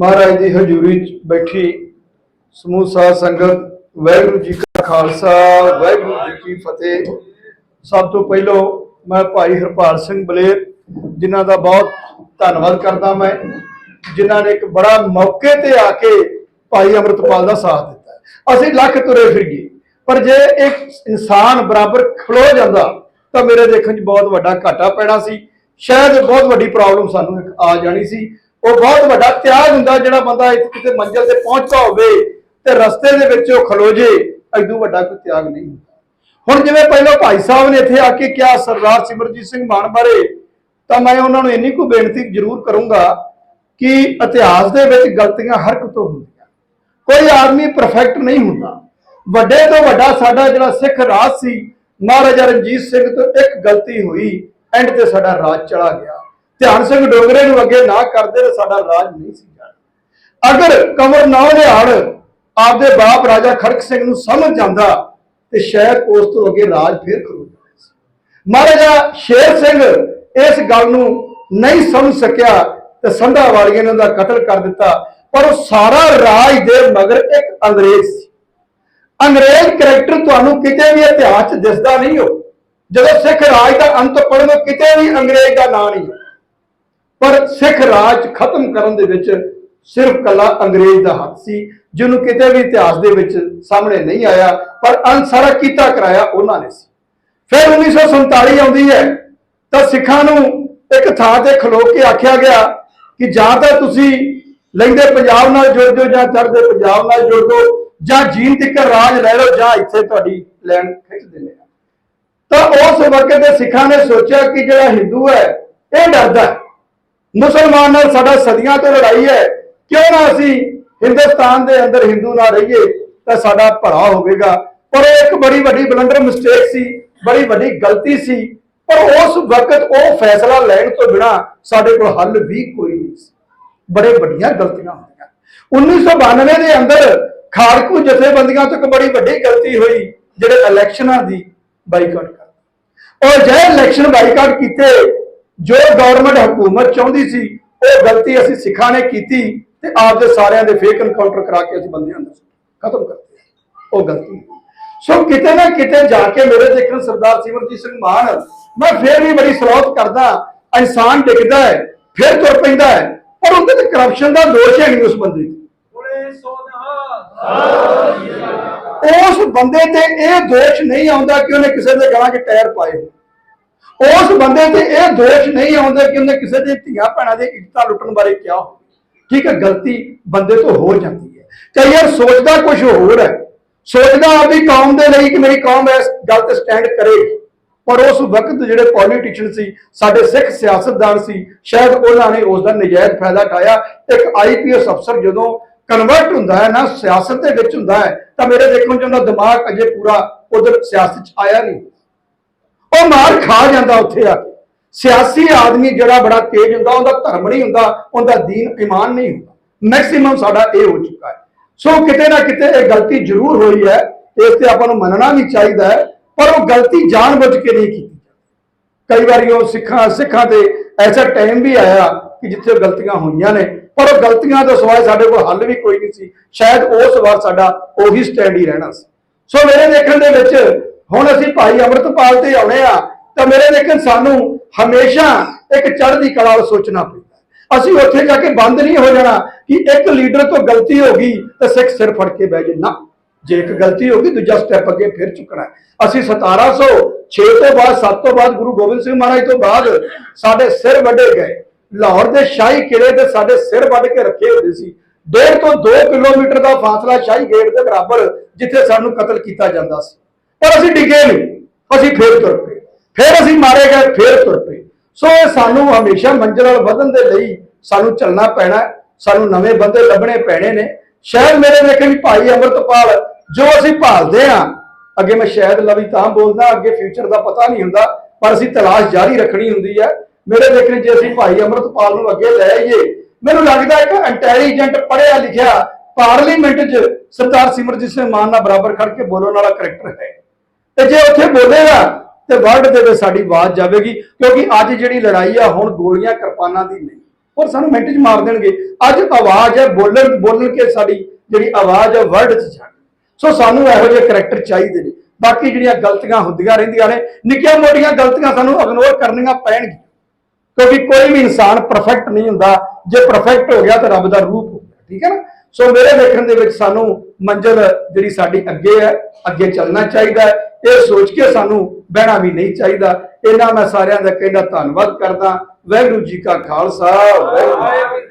ਮਹਾਰਾਜ ਦੀ ਹਜ਼ੂਰੀ 'ਚ ਬੈਠੀ ਸਮੂਹ ਸਾਧ ਸੰਗਤ, ਵਾਹਿਗੁਰੂ ਜੀ ਕਾ ਖਾਲਸਾ, ਵਾਹਿਗੁਰੂ ਜੀ ਕੀ ਫਤਿਹ। ਸਭ ਤੋਂ ਪਹਿਲਾਂ ਮੈਂ ਭਾਈ ਹਰਪਾਲ ਸਿੰਘ ਬਲੇਰ, ਜਿਨ੍ਹਾਂ ਦਾ ਬਹੁਤ ਧੰਨਵਾਦ ਕਰਦਾ ਮੈਂ, ਜਿਨ੍ਹਾਂ ਨੇ ਇੱਕ ਬੜਾ ਮੌਕੇ ਤੇ ਆ ਕੇ ਭਾਈ ਅਮਰਤਪਾਲ ਦਾ ਸਾਥ ਦਿੱਤਾ। ਅਸੀਂ ਲੱਖ ਤੁਰੇ ਫਿਰ ਗਏ ਪਰ ਜੇ ਇੱਕ ਇਨਸਾਨ ਬਰਾਬਰ ਖਲੋ ਜਾਂਦਾ, ਤਾਂ ਮੇਰੇ ਦੇਖਣ 'ਚ ਬਹੁਤ ਵੱਡਾ ਘਾਟਾ ਪੈਣਾ ਸੀ। ਸ਼ਾਇਦ ਬਹੁਤ ਵੱਡੀ ਪ੍ਰੋਬਲਮ ਸਾਨੂੰ ਇੱਕ ਆ ਜਾਣੀ ਸੀ। ਉਹ ਬਹੁਤ ਵੱਡਾ ਤਿਆਗ ਹੁੰਦਾ ਜਿਹੜਾ ਬੰਦਾ ਇੱਥੇ ਕਿਤੇ ਮੰਜ਼ਿਲ ਤੇ ਪਹੁੰਚਦਾ ਹੋਵੇ ਤੇ ਰਸਤੇ ਦੇ ਵਿੱਚ ਉਹ ਖਲੋ ਜੇ, ਐਡੂ ਵੱਡਾ ਕੋਈ ਤਿਆਗ ਨਹੀਂ ਹੁਣ ਜਿਵੇਂ ਪਹਿਲਾਂ ਭਾਈ ਸਾਹਿਬ ਨੇ ਇੱਥੇ ਆ ਕੇ ਕਿਹਾ, ਸਰਦਾਰ ਸਿਮਰਜੀਤ ਸਿੰਘ ਮਾਨ ਬਾਰੇ, ਤਾਂ ਮੈਂ ਉਹਨਾਂ ਨੂੰ ਇੰਨੀ ਕੁ ਬੇਨਤੀ ਜ਼ਰੂਰ ਕਰੂੰਗਾ ਕਿ ਇਤਿਹਾਸ ਦੇ ਵਿੱਚ ਗਲਤੀਆਂ ਹਰ ਇੱਕ ਹੁੰਦੀਆਂ। ਕੋਈ ਆਦਮੀ ਪਰਫੈਕਟ ਨਹੀਂ ਹੁੰਦਾ। ਵੱਡੇ ਤੋਂ ਵੱਡਾ ਸਾਡਾ ਜਿਹੜਾ ਸਿੱਖ ਰਾਜ ਸੀ, ਮਹਾਰਾਜਾ ਰਣਜੀਤ ਸਿੰਘ ਤੋਂ ਇੱਕ ਗਲਤੀ ਹੋਈ ਐਂਡ ਤੇ ਸਾਡਾ ਰਾਜ ਚਲਾ ਗਿਆ। ਧਿਆਨ ਸਿੰਘ ਡੋਗਰੇ ਨੂੰ ਅੱਗੇ ਨਾ ਕਰਦੇ ਤਾਂ ਸਾਡਾ ਰਾਜ ਨਹੀਂ ਸੀ ਜਾਣਾ। ਅਗਰ ਕੰਵਰ ਨੌ ਨਿਹਾਲ ਆਪਦੇ ਬਾਪ ਰਾਜਾ ਖੜਕ ਸਿੰਘ ਨੂੰ ਸਮਝ ਜਾਂਦਾ ਤੇ ਸ਼ਾਇਦ ਉਸ ਤੋਂ ਅੱਗੇ ਰਾਜ ਫੇਰ ਖਲੋ ਜਾਣਾ ਸੀ। ਮਹਾਰਾਜਾ ਸ਼ੇਰ ਸਿੰਘ ਇਸ ਗੱਲ ਨੂੰ ਨਹੀਂ ਸਮਝ ਸਕਿਆ ਤੇ ਸੰਧਾ ਵਾਲੀਆਂ ਨੇ ਉਹਦਾ ਕਤਲ ਕਰ ਦਿੱਤਾ, ਪਰ ਉਹ ਸਾਰਾ ਰਾਜ ਦੇ ਮਗਰ ਇੱਕ ਅੰਗਰੇਜ਼ ਸੀ। ਅੰਗਰੇਜ਼ ਕਰੈਕਟਰ ਤੁਹਾਨੂੰ ਕਿਤੇ ਵੀ ਇਤਿਹਾਸ 'ਚ ਦਿਸਦਾ ਨਹੀਂ ਹੋ ਜਦੋਂ ਸਿੱਖ ਰਾਜ ਦਾ ਅੰਤ ਪੜ੍ਹੋ ਕਿਤੇ ਵੀ ਅੰਗਰੇਜ਼ ਦਾ ਨਾਂ ਨਹੀਂ ਹੋ ਪਰ ਸਿੱਖ ਰਾਜ ਖਤਮ ਕਰਨ ਦੇ ਵਿੱਚ ਸਿਰਫ ਕੱਲਾ ਅੰਗਰੇਜ਼ ਦਾ ਹੱਥ ਸੀ, ਜਿਹਨੂੰ ਕਿਤੇ ਵੀ ਇਤਿਹਾਸ ਦੇ ਵਿੱਚ ਸਾਹਮਣੇ ਨਹੀਂ ਆਇਆ, ਪਰ ਅਨਸਰਾ ਕੀਤਾ ਕਰਾਇਆ ਉਹਨਾਂ ਨੇ ਸੀ। ਫਿਰ 1947 ਆਉਂਦੀ ਹੈ, ਤਾਂ ਸਿੱਖਾਂ ਨੂੰ ਇੱਕ ਥਾਂ ਤੇ ਖਲੋ ਕੇ ਆਖਿਆ ਗਿਆ ਕਿ ਜਾਂ ਤਾਂ ਤੁਸੀਂ ਲੈਂਦੇ ਪੰਜਾਬ ਨਾਲ ਜੁੜ ਜਾਓ ਜਾਂ ਚੜ੍ਹਦੇ ਪੰਜਾਬ ਨਾਲ ਜੁੜ ਜਾਓ, ਜਾਂ ਜੀਨ ਤੱਕ ਰਾਜ ਲੈ ਲਓ, ਜਾਂ ਇੱਥੇ ਤੁਹਾਡੀ ਲੈਂਡ ਖਿੱਚ ਦਿੰਦੇ ਆ। ਤਾਂ ਉਸ ਵਕਤ ਦੇ ਸਿੱਖਾਂ ਨੇ ਸੋਚਿਆ ਕਿ ਜਿਹੜਾ ਹਿੰਦੂ ਹੈ, ਇਹ ਡਰਦਾ ਹੈ। ਮੁਸਲਮਾਨ ਨਾਲ ਸਾਡਾ ਸਦੀਆਂ ਤੋਂ ਲੜਾਈ ਹੈ। ਕਿਉਂ ਨਾ ਅਸੀਂ ਹਿੰਦੁਸਤਾਨ ਦੇ ਅੰਦਰ ਹਿੰਦੂ ਨਾ ਰਹੀਏ, ਤਾਂ ਸਾਡਾ ਭਰਾ ਹੋਵੇਗਾ। ਪਰ ਇਹ ਇੱਕ ਬੜੀ ਵੱਡੀ ਬਲੰਡਰ ਮਿਸਟੇਕ ਸੀ, ਬੜੀ ਵੱਡੀ ਗਲਤੀ ਸੀ। ਪਰ ਉਸ ਵਕਤ ਉਹ ਫੈਸਲਾ ਲੈਣ ਤੋਂ ਬਿਨਾ ਸਾਡੇ ਕੋਲ ਹੱਲ ਵੀ ਕੋਈ ਨਹੀਂ ਸੀ। ਬੜੇ ਵੱਡੀਆਂ ਗਲਤੀਆਂ ਹੋਈਆਂ। 1992 ਦੇ ਅੰਦਰ ਖਾੜਕੂ ਜਥੇਬੰਦੀਆਂ ਤੋਂ ਇੱਕ ਬੜੀ ਵੱਡੀ ਗਲਤੀ ਹੋਈ, ਜਿਹੜੇ ਇਲੈਕਸ਼ਨਾਂ ਦੀ ਬਾਈਕਾਟ ਕਰ ਉਹ ਜੇ ਇਲੈਕਸ਼ਨ ਬਾਈਕਾਟ ਕੀਤੇ ਜੋ ਗਵਰਨਮੈਂਟ ਹਕੂਮਤ ਚਾਹੁੰਦੀ ਸੀ ਉਹ ਗਲਤੀ ਅਸੀਂ ਸਿੱਖਾਂ ਨੇ ਕੀਤੀ ਤੇ ਆਪਦੇ ਸਾਰਿਆਂ ਦੇ ਫੇਕ ਐਨਕਾਊਂਟਰ ਕਰਾ ਕੇ ਅਸੀਂ ਬੰਦਿਆਂ ਨੂੰ ਖਤਮ ਕਰਤੇ ਉਹ ਗਲਤੀ ਸੋ ਕਿਤੇ ਨਾ ਕਿਤੇ ਜਾ ਕੇ ਮੇਰੇ ਦੇਖਣ ਸਰਦਾਰ ਸਿਮਰਜੀਤ ਸਿੰਘ ਮਾਨ ਮੈਂ ਫੇਰ ਵੀ ਬੜੀ ਸਲੋਤ ਕਰਦਾ ਇਨਸਾਨ ਡਿੱਗਦਾ ਹੈ ਫੇਰ ਤੁਰ ਪੈਂਦਾ ਹੈ ਪਰ ਉਹਦੇ ਤੇ ਕਰਪਸ਼ਨ ਦਾ ਦੋਸ਼ ਹੈ ਨਹੀਂ ਉਸ ਬੰਦੇ ਤੇ। ਉਸ ਬੰਦੇ ਤੇ ਇਹ ਦੋਸ਼ ਨਹੀਂ ਆਉਂਦਾ ਕਿ ਉਹਨੇ ਕਿਸੇ ਦੇ ਗਲਾਂ 'ਚ ਟਾਇਰ ਪਾਏ। ਉਸ ਬੰਦੇ ਤੇ ਇਹ ਦੋਸ਼ ਨਹੀਂ ਆਉਂਦਾ ਕਿ ਉਹਨੇ ਕਿਸੇ ਦੇ ਧੀਆਂ ਭੈਣਾਂ ਦੇ ਇੱਜ਼ਤਾਂ ਲੁੱਟਣ ਬਾਰੇ ਕਿਹਾ ਹੋਵੇ। ਠੀਕ ਹੈ, ਗਲਤੀ ਬੰਦੇ ਤੋਂ ਹੋ ਜਾਂਦੀ ਹੈ। ਕਈ ਵਾਰ ਸੋਚਦਾ ਕੁਝ ਹੋਰ ਹੈ। ਸੋਚਦਾ ਆਪਣੀ ਕੌਮ ਦੇ ਲਈ ਕਿ ਮੇਰੀ ਕੌਮ ਇਸ ਗੱਲ ਤੇ ਸਟੈਂਡ ਕਰੇਗੀ। ਪਰ ਉਸ ਵਕਤ ਜਿਹੜੇ ਪੋਲੀਟੀਸ਼ੀਅਨ ਸੀ, ਸਾਡੇ ਸਿੱਖ ਸਿਆਸਤਦਾਨ ਸੀ, ਸ਼ਾਇਦ ਉਹਨਾਂ ਨੇ ਉਸ ਦਾ ਨਜਾਇਜ਼ ਫਾਇਦਾ ਉਠਾਇਆ। ਇੱਕ ਆਈਪੀਐਸ ਅਫਸਰ ਜਦੋਂ ਕਨਵਰਟ ਹੁੰਦਾ ਹੈ ਨਾ, ਸਿਆਸਤ ਦੇ ਵਿੱਚ ਹੁੰਦਾ ਹੈ, ਤਾਂ ਮੇਰੇ ਦੇਖਣ ਚ ਉਹਦਾ ਦਿਮਾਗ ਅਜੇ ਪੂਰਾ ਉਧਰ ਸਿਆਸਤ ਚ ਆਇਆ ਨਹੀਂ। ਉਹ ਮਾਰ ਖਾ ਜਾਂਦਾ ਉੱਥੇ ਆ ਕੇ। ਸਿਆਸੀ ਆਦਮੀ ਜਿਹੜਾ ਬੜਾ ਤੇਜ਼ ਹੁੰਦਾ, ਉਹਦਾ ਧਰਮ ਨਹੀਂ ਹੁੰਦਾ, ਉਹਦਾ ਦੀਨ ਇਮਾਨ ਨਹੀਂ ਹੁੰਦਾ। ਮੈਕਸਿਮਮ ਸਾਡਾ ਇਹ ਹੋ ਚੁੱਕਾ ਹੈ। ਸੋ ਕਿਤੇ ਨਾ ਕਿਤੇ ਇਹ ਗਲਤੀ ਜ਼ਰੂਰ ਹੋਈ ਹੈ, ਇਸ ਤੇ ਆਪਾਂ ਨੂੰ ਮੰਨਣਾ ਵੀ ਚਾਹੀਦਾ ਹੈ, ਪਰ ਉਹ ਗਲਤੀ ਜਾਣਬੁੱਝ ਕੇ ਨਹੀਂ ਕੀਤੀ ਕਈ ਵਾਰੀ ਉਹ ਸਿੱਖਾਂ ਸਿੱਖਾਂ ਤੇ ਐਸਾ ਟਾਈਮ ਵੀ ਆਇਆ ਕਿ ਜਿੱਥੇ ਉਹ ਗਲਤੀਆਂ ਹੋਈਆਂ ਨੇ, ਪਰ ਉਹ ਗਲਤੀਆਂ ਤੋਂ ਸਿਵਾਏ ਸਾਡੇ ਕੋਲ ਹੱਲ ਵੀ ਕੋਈ ਨਹੀਂ ਸੀ। ਸ਼ਾਇਦ ਉਸ ਵਾਰ ਸਾਡਾ ਉਹੀ ਸਟੈਂਡ ਹੀ ਰਹਿਣਾ ਸੀ। ਸੋ ਮੇਰੇ ਦੇਖਣ ਦੇ ਵਿੱਚ ਹੁਣ ਅਸੀਂ ਭਾਈ ਅਮਰਤਪਾਲ ਤੇ ਆਉਣੇ ਆ, ਤਾਂ ਮੇਰੇ ਲੇਕਿਨ ਸਾਨੂੰ ਹਮੇਸ਼ਾ ਇੱਕ ਚੜ੍ਹਦੀ ਕਲਾ ਵੱਲ ਸੋਚਣਾ ਪੈਂਦਾ ਅਸੀਂ ਉੱਥੇ ਜਾ ਕੇ ਬੰਦ ਨਹੀਂ ਹੋ ਜਾਣਾ ਕਿ ਇੱਕ ਲੀਡਰ ਤੋਂ ਗਲਤੀ ਹੋ ਗਈ, ਤਾਂ ਸਿੱਖ ਸਿਰ ਫੜ ਕੇ ਬਹਿ ਜੇ। ਨਾ, ਜੇ ਇੱਕ ਗਲਤੀ ਹੋ ਗਈ, ਦੂਜਾ ਸਟੈਪ ਅੱਗੇ ਫਿਰ ਚੁੱਕਣਾ ਹੈ। ਅਸੀਂ 1706 ਤੋਂ ਬਾਅਦ 7 ਤੋਂ ਬਾਅਦ ਗੁਰੂ ਗੋਬਿੰਦ ਸਿੰਘ ਮਹਾਰਾਜ ਤੋਂ ਬਾਅਦ ਸਾਡੇ ਸਿਰ ਵੱਢੇ ਗਏ। ਲਾਹੌਰ ਦੇ ਸ਼ਾਹੀ ਕਿਲੇ ਤੇ ਸਾਡੇ ਸਿਰ ਵੱਢ ਕੇ ਰੱਖੇ ਹੁੰਦੇ ਸੀ। ਡੇਢ ਤੋਂ 2 ਕਿਲੋਮੀਟਰ ਦਾ ਫਾਸਲਾ ਸ਼ਾਹੀ ਗੇਟ ਦੇ ਬਰਾਬਰ, ਜਿੱਥੇ ਸਾਨੂੰ ਕਤਲ ਕੀਤਾ ਜਾਂਦਾ ਸੀ। ਪਰ ਅਸੀਂ ਡਿੱਗੇ ਨਹੀਂ। ਅਸੀਂ ਫੇਰ ਤੁਰ ਪਏ। ਫਿਰ ਅਸੀਂ ਮਾਰੇ ਗਏ, ਫੇਰ ਤੁਰ ਪਏ। ਸੋ ਇਹ ਸਾਨੂੰ ਹਮੇਸ਼ਾ ਮੰਜ਼ਿਲ ਵੱਲ ਵਧਣ ਦੇ ਲਈ ਸਾਨੂੰ ਚੱਲਣਾ ਪੈਣਾ ਸਾਨੂੰ ਨਵੇਂ ਬੰਦੇ ਲੱਭਣੇ ਪੈਣੇ ਨੇ। ਸ਼ਾਇਦ ਮੇਰੇ ਵੇਖੇ ਵੀ ਭਾਈ ਅਮਰਤਪਾਲ, ਜੋ ਅਸੀਂ ਭਾਲਦੇ ਆ ਅੱਗੇ ਮੈਂ ਸ਼ਾਇਦ ਲਵੀ ਤਾਂ ਬੋਲਦਾ, ਅੱਗੇ ਫਿਊਚਰ ਦਾ ਪਤਾ ਨਹੀਂ ਹੁੰਦਾ, ਪਰ ਅਸੀਂ ਤਲਾਸ਼ ਜਾਰੀ ਰੱਖਣੀ ਹੁੰਦੀ ਹੈ। ਮੇਰੇ ਦੇਖਣ ਜੇ ਅਸੀਂ ਭਾਈ ਅਮਰਤਪਾਲ ਨੂੰ ਅੱਗੇ ਲੈ ਆਈਏ, ਮੈਨੂੰ ਲੱਗਦਾ ਇੱਕ ਇੰਟੈਲੀਜੈਂਟ ਪੜ੍ਹਿਆ ਲਿਖਿਆ ਪਾਰਲੀਮੈਂਟ 'ਚ ਸਰਦਾਰ ਸਿਮਰਜੀਤ ਸਿੰਘ ਮਾਨ ਨਾਲ ਬਰਾਬਰ ਖੜ ਕੇ ਬੋਲਣ ਵਾਲਾ ਕਰੈਕਟਰ ਹੈ। ਤੇ ਜੇ ਉੱਥੇ ਬੋਲੇਗਾ ਤੇ ਵਰਲਡ ਦੇ ਵਿੱਚ ਸਾਡੀ ਆਵਾਜ਼ ਜਾਵੇਗੀ, ਕਿਉਂਕਿ ਅੱਜ ਜਿਹੜੀ ਲੜਾਈ ਆ, ਹੁਣ ਗੋਲੀਆਂ ਕਿਰਪਾਨਾਂ ਦੀ ਨਹੀਂ। ਔਰ ਸਾਨੂੰ ਮਿੰਟ 'ਚ ਮਾਰ ਦੇਣਗੇ। ਅੱਜ ਆਵਾਜ਼ ਹੈ, ਬੋਲਣ ਬੋਲਣ ਕੇ ਸਾਡੀ ਜਿਹੜੀ ਆਵਾਜ਼ ਹੈ ਵਰਲਡ 'ਚ ਜਾਣੀ। ਸੋ ਸਾਨੂੰ ਇਹੋ ਜਿਹੇ ਕਰੈਕਟਰ ਚਾਹੀਦੇ ਨੇ। ਬਾਕੀ ਜਿਹੜੀਆਂ ਗਲਤੀਆਂ ਹੁੰਦੀਆਂ ਰਹਿੰਦੀਆਂ ਨੇ, ਨਿੱਕੀਆਂ ਮੋਟੀਆਂ ਗਲਤੀਆਂ ਸਾਨੂੰ ਇਗਨੋਰ ਕਰਨੀਆਂ ਪੈਣਗੀਆਂ। ਕਿਉਂਕਿ ਕੋਈ ਵੀ ਇਨਸਾਨ ਪਰਫੈਕਟ ਨਹੀਂ ਹੁੰਦਾ। ਜੇ ਪਰਫੈਕਟ ਹੋ ਗਿਆ ਤਾਂ ਰੱਬ ਦਾ ਰੂਪ ਹੋ ਗਿਆ, ਠੀਕ ਹੈ ਨਾ? ਸੋ ਮੇਰੇ ਦੇਖਣ ਦੇ ਵਿੱਚ ਸਾਨੂੰ ਮੰਜ਼ਿਲ ਜਿਹੜੀ ਸਾਡੀ ਅੱਗੇ ਹੈ, ਅੱਗੇ ਚੱਲਣਾ ਚਾਹੀਦਾ ਹੈ। ਇਹ ਸੋਚ ਕੇ ਸਾਨੂੰ ਬਹਿਣਾ ਵੀ ਨਹੀਂ ਚਾਹੀਦਾ। ਇਹਨਾਂ ਮੈਂ ਸਾਰਿਆਂ ਦਾ ਕਹਿੰਦਾ ਧੰਨਵਾਦ ਕਰਦਾ। ਵਾਹਿਗੁਰੂ ਜੀ ਕਾ ਖਾਲਸਾ, ਵਾਹਿਗੁਰੂ